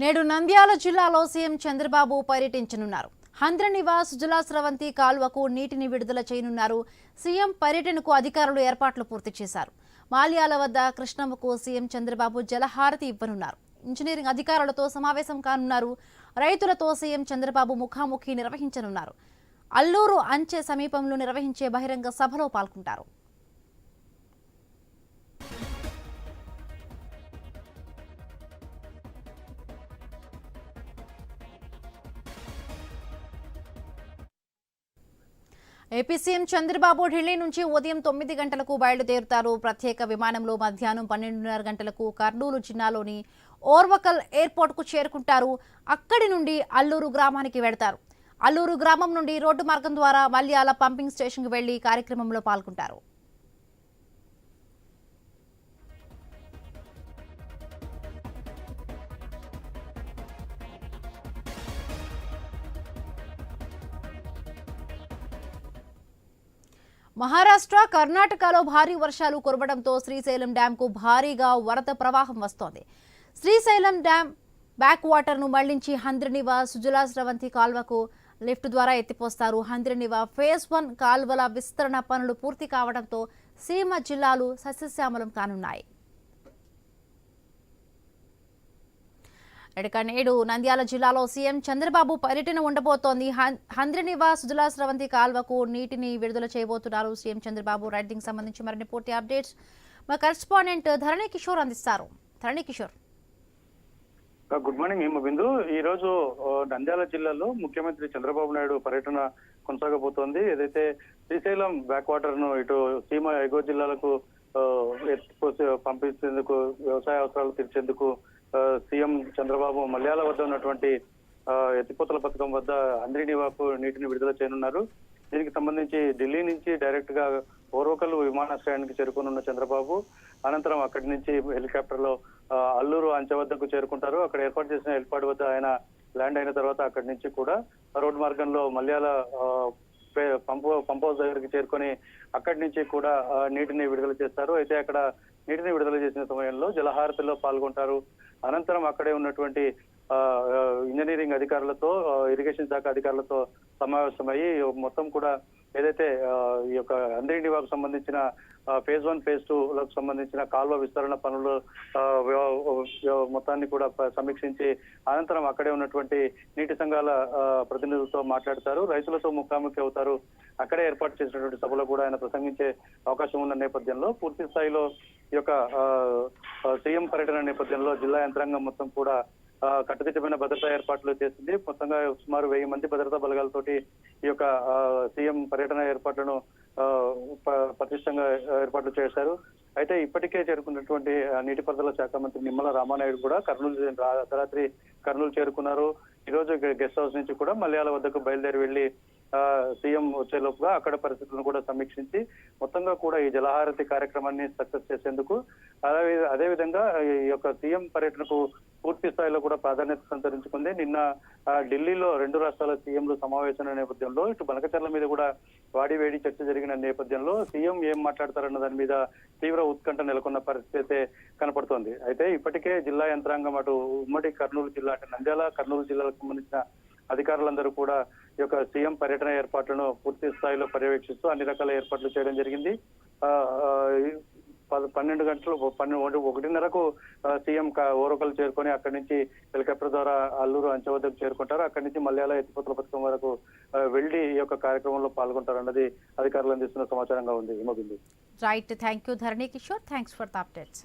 నేడు నంద్యాల జిల్లాలో సీఎం చంద్రబాబు పర్యటించనున్నారు. హంద్ర నివాస్ కాల్వకు నీటిని విడుదల చేయనున్నారు. సీఎం పర్యటనకు అధికారులు ఏర్పాట్లు పూర్తి చేశారు. మాల్యాల వద్ద కృష్ణమ్మకు సీఎం చంద్రబాబు జలహారతి ఇవ్వనున్నారు. ఇంజనీరింగ్ అధికారులతో సమావేశం కానున్నారు. రైతులతో సీఎం చంద్రబాబు ముఖాముఖి నిర్వహించనున్నారు. అల్లూరు అంచె సమీపంలో నిర్వహించే బహిరంగ సభలో పాల్గొంటారు. ఏపీ సీఎం చంద్రబాబు ఢిల్లీ నుంచి ఉదయం తొమ్మిది గంటలకు బయలుదేరుతారు. ప్రత్యేక విమానంలో మధ్యాహ్నం పన్నెండున్నర గంటలకు కర్నూలు జిల్లాలోని ఓర్వకల్ ఎయిర్పోర్ట్కు చేరుకుంటారు. అక్కడి నుండి అల్లూరు గ్రామానికి వెడతారు అల్లూరు గ్రామం నుండి రోడ్డు మార్గం ద్వారా మల్యాల పంపింగ్ స్టేషన్కు వెళ్ళి కార్యక్రమంలో పాల్గొంటారు. మహారాష్ట్ర కర్ణాటకలో భారీ వర్షాలు కురవడంతో శ్రీశైలం డ్యాంకు భారీగా వరద ప్రవాహం వస్తోంది. శ్రీశైలం డ్యాం బ్యాక్ వాటర్ను మళ్ళించి హంద్రినివా సుజలా స్రవంతి కాల్వకు లిఫ్ట్ ద్వారా ఎత్తిపోస్తారు. హంద్రినివా ఫేజ్ వన్ కాల్వల విస్తరణ పనులు పూర్తి కావడంతో సీమ జిల్లాలు సస్యశ్యామలం కానున్నాయి. ఇక నేడు నంద్యాల జిల్లాలో సీఎం చంద్రబాబు పర్యటన ఉండబోతోంది. హం- హంద్రినివా సుజలా స్రవంతి కాల్వకు నీటిని విడుదల చేయబోతున్నారు సీఎం చంద్రబాబు. రైడింగ్ సంబంధించి మరిన్ని పూర్తి అప్డేట్స్ మా కరెస్పాండెంట్ ధరణి కిషోర్ అందిస్తారు. ధరణి కిషోర్. గుడ్ మార్నింగ్ ఏమ బిందు. ఈ రోజు నంద్యాల జిల్లాలో ముఖ్యమంత్రి చంద్రబాబు నాయుడు పర్యటన కొనసాగబోతోంది. ఏదైతే శ్రీశైలం బ్యాక్ వాటర్ను ఇటు సీమ ఎగువ జిల్లాలకు పంపించేందుకు వ్యవసాయ అవసరాలు తీర్చేందుకు సీఎం చంద్రబాబు మల్యాల వద్ద ఉన్నటువంటి ఎత్తిపోతల పథకం వద్ద అంద్రినివాకు నీటిని విడుదల చేయనున్నారు. దీనికి సంబంధించి ఢిల్లీ నుంచి డైరెక్ట్గా ఓర్వకల్ విమానాశ్రయానికి చేరుకోనున్న చంద్రబాబు అనంతరం అక్కడి నుంచి హెలికాప్టర్లో అల్లూరు అంచె వద్దకు చేరుకుంటారు. అక్కడ ఏర్పాటు చేసిన హెలిపాడ్ వద్ద ఆయన ల్యాండ్ అయిన తర్వాత అక్కడి నుంచి కూడా రోడ్ మార్గంలో మల్యాల పే- పంపు పంప్ హౌస్ దగ్గరికి చేరుకొని అక్కడి నుంచి కూడా నీటిని విడుదల చేస్తారు. అయితే అక్కడ నీటిని విడుదల చేసిన సమయంలో జలహారతిలో పాల్గొంటారు. అనంతరం అక్కడే ఉన్నటువంటి ఇంజనీరింగ్ అధికారులతో ఇరిగేషన్ శాఖ అధికారులతో సమావేశమయ్యి మొత్తం కూడా ఏదైతే ఈ యొక్క అంద్రినివాకు సంబంధించిన ఫేజ్ వన్ ఫేజ్ టూ లకు సంబంధించిన కాల్వ విస్తరణ పనులు మొత్తాన్ని కూడా సమీక్షించి అనంతరం అక్కడే ఉన్నటువంటి నీటి సంఘాల ప్రతినిధులతో మాట్లాడతారు. రైతులతో ముఖాముఖి అవుతారు. అక్కడే ఏర్పాటు చేసినటువంటి సభలో కూడా ఆయన ప్రసంగించే అవకాశం ఉన్న నేపథ్యంలో పూర్తి స్థాయిలో ఈ యొక్క సీఎం పర్యటన నేపథ్యంలో జిల్లా యంత్రాంగం మొత్తం కూడా కట్టుదిట్టమైన భద్రతా ఏర్పాట్లు చేసింది. మొత్తంగా సుమారు వెయ్యి మంది భద్రతా బలగాలతోటి ఈ యొక్క సీఎం పర్యటన ఏర్పాట్లను ప- పటిష్టంగా ఏర్పాట్లు చేశారు. అయితే ఇప్పటికే చేరుకున్నటువంటి నీటిపారుదల శాఖ మంత్రి నిమ్మల రామానాయుడు కూడా కర్నూలు రాత్రి అర్ధరాత్రి కర్నూలు చేరుకున్నారు. ఈ రోజు గెస్ట్ హౌస్ నుంచి కూడా మలయాళ వద్దకు బయలుదేరి వెళ్ళి సీఎం వచ్చేలోపుగా అక్కడ పరిస్థితులను కూడా సమీక్షించి మొత్తంగా కూడా ఈ జలహారతి కార్యక్రమాన్ని సక్సెస్ చేసేందుకు అదే అదేవిధంగా ఈ యొక్క సీఎం పర్యటనకు పూర్తి స్థాయిలో కూడా ప్రాధాన్యత సంతరించుకుంది. నిన్న ఢిల్లీలో రెండు రాష్ట్రాల సీఎంలు సమావేశమైన నేపథ్యంలో ఇటు బనకచర్ల మీద కూడా వాడి వేడి చర్చ జరిగిన నేపథ్యంలో సీఎం ఏం మాట్లాడతారన్న దాని మీద తీవ్ర ఉత్కంఠ నెలకొన్న పరిస్థితి అయితే కనపడుతోంది. అయితే ఇప్పటికే జిల్లా యంత్రాంగం అటు ఉమ్మడి కర్నూలు జిల్లా అంటే నంద్యాల కర్నూలు జిల్లాలకు సంబంధించిన అధికారులందరూ కూడా ఈ యొక్క సీఎం పర్యటన ఏర్పాట్లను పూర్తి స్థాయిలో పర్యవేక్షిస్తూ అన్ని రకాల ఏర్పాట్లు చేయడం జరిగింది. పన్నెండు గంటలు పన్నెండు ఒకటిన్నరకు సీఎం ఓరకలు చేరుకొని అక్కడి నుంచి హెలికాప్టర్ ద్వారా అల్లూరు అంచె వద్దకు చేరుకుంటారు. అక్కడి నుంచి మలయాళ ఎత్తిపోతల పథకం వరకు వెళ్ళి ఈ యొక్క కార్యక్రమంలో పాల్గొంటారు అన్నది అధికారులు అందిస్తున్న సమాచారంగా ఉంది. Himabindu right thank you Dharani Kishore. Thanks for the updates